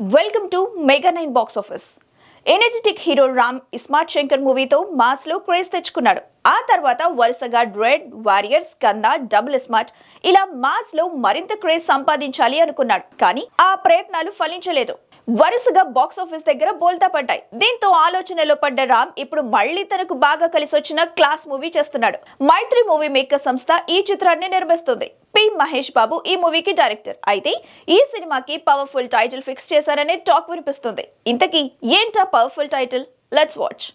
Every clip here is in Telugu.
Welcome to mega nine box office energetic hero Ram smart Shankar మూవీతో మాస్లో క్రేజ్ తెచ్చుకున్నాడు. ఆ తర్వాత వరుసగా డ్రెడ్ వారియర్స్ కంద డబుల్ స్మార్ట్ ఇలా మాస్లో మరింత క్రేజ్ సంపాదించాలి అనుకున్నాడు. కానీ ఆ ప్రయత్నాలు ఫలించలేదు. వరుసగా బాక్స్ ఆఫీస్ దగ్గర బోల్తా పడ్డాయి. దీంతో ఆలోచనలో పడ్డ రామ్ ఇప్పుడు మళ్ళీ తనకు బాగా కలిసి వచ్చిన క్లాస్ మూవీ చేస్తున్నాడు. మైత్రి మూవీ మేకర్ సంస్థ ఈ చిత్రాన్ని నిర్మిస్తుంది. మహేష్ బాబు ఈ మూవీకి డైరెక్టర్. అయితే ఈ సినిమాకి పవర్ఫుల్ టైటిల్ ఫిక్స్ చేశారనే టాక్ వినిపిస్తుంది. ఇంతకీ ఏంటా పవర్ఫుల్ టైటిల్ లెట్స్ వాచ్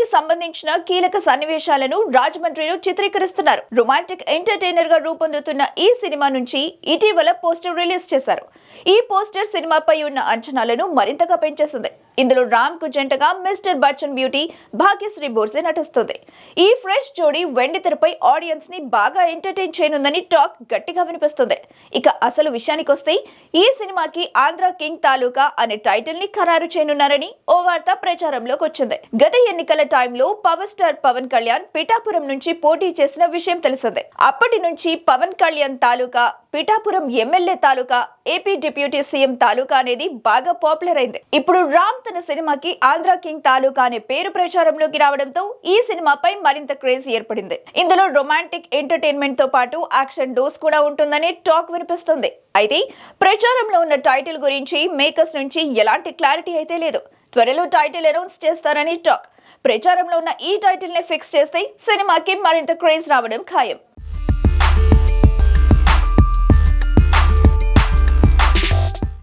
పెళ్ళికి సంబంధించిన కీలక సన్నివేశాలను రాజమండ్రిలో చిత్రీకరిస్తున్నారు. రొమాంటిక్ ఎంటర్టైనర్గా రూపొందుతున్న ఈ సినిమా నుంచి ఇటీవల పోస్టర్ రిలీజ్ చేశారు. ఈ పోస్టర్ సినిమాపై ఉన్న అంచనాలను మరింతగా పెంచేసింది. ఇందులో రామ్కు జంటగా మిస్టర్ బచ్చన్ బ్యూటీ భాగ్యశ్రీ బోర్సే నటిస్తుంది. ఈ ఫ్రెష్ జోడీ వెండి తెరపై ఆడియన్స్ని బాగా ఎంటర్టైన్ చేయనుందని టాక్ గట్టిగా వినిపిస్తుంది. ఇక అసలు విషయానికి వస్తే ఈ సినిమాకి ఆంధ్ర కింగ్ తాలూకా అనే టైటిల్ని ఖరారు చేయనున్నారని ఓ వార్త ప్రచారంలోకి వచ్చింది గత ఎన్నికల టైంలో పవర్ స్టార్ పవన్ కళ్యాణ్ పిఠాపురం నుంచి పోటీ చేసిన విషయం తెలిసిందే. అప్పటి నుంచి పవన్ కళ్యాణ్ తాలూకా పిఠాపురం ఎమ్మెల్యే తాలూకా ఏపీ డిప్యూటీ సీఎం తాలూకా అనేది బాగా పాపులర్ అయింది. ఇప్పుడు రామ్ తన సినిమాకి ఆంధ్ర కింగ్ తాలూకా అనే పేరు ప్రచారంలోకి రావడంతో ఈ సినిమాపై మరింత క్రేజ్ ఏర్పడింది. ఇందులో రొమాంటిక్ ఎంటర్టైన్మెంట్తో పాటు యాక్షన్ డోస్ కూడా ఉంటుందని టాక్ వినిపిస్తుంది. అయితే ప్రచారంలో ఉన్న టైటిల్ గురించి మేకర్స్ నుంచి ఎలాంటి క్లారిటీ అయితే లేదు. త్వరలో టైటిల్ అనౌన్స్ చేస్తారని టాక్. ప్రచారంలో ఉన్న ఈ టైటిల్ని ఫిక్స్ చేస్తే సినిమాకి మరింత క్రేజ్ రావడం ఖాయం.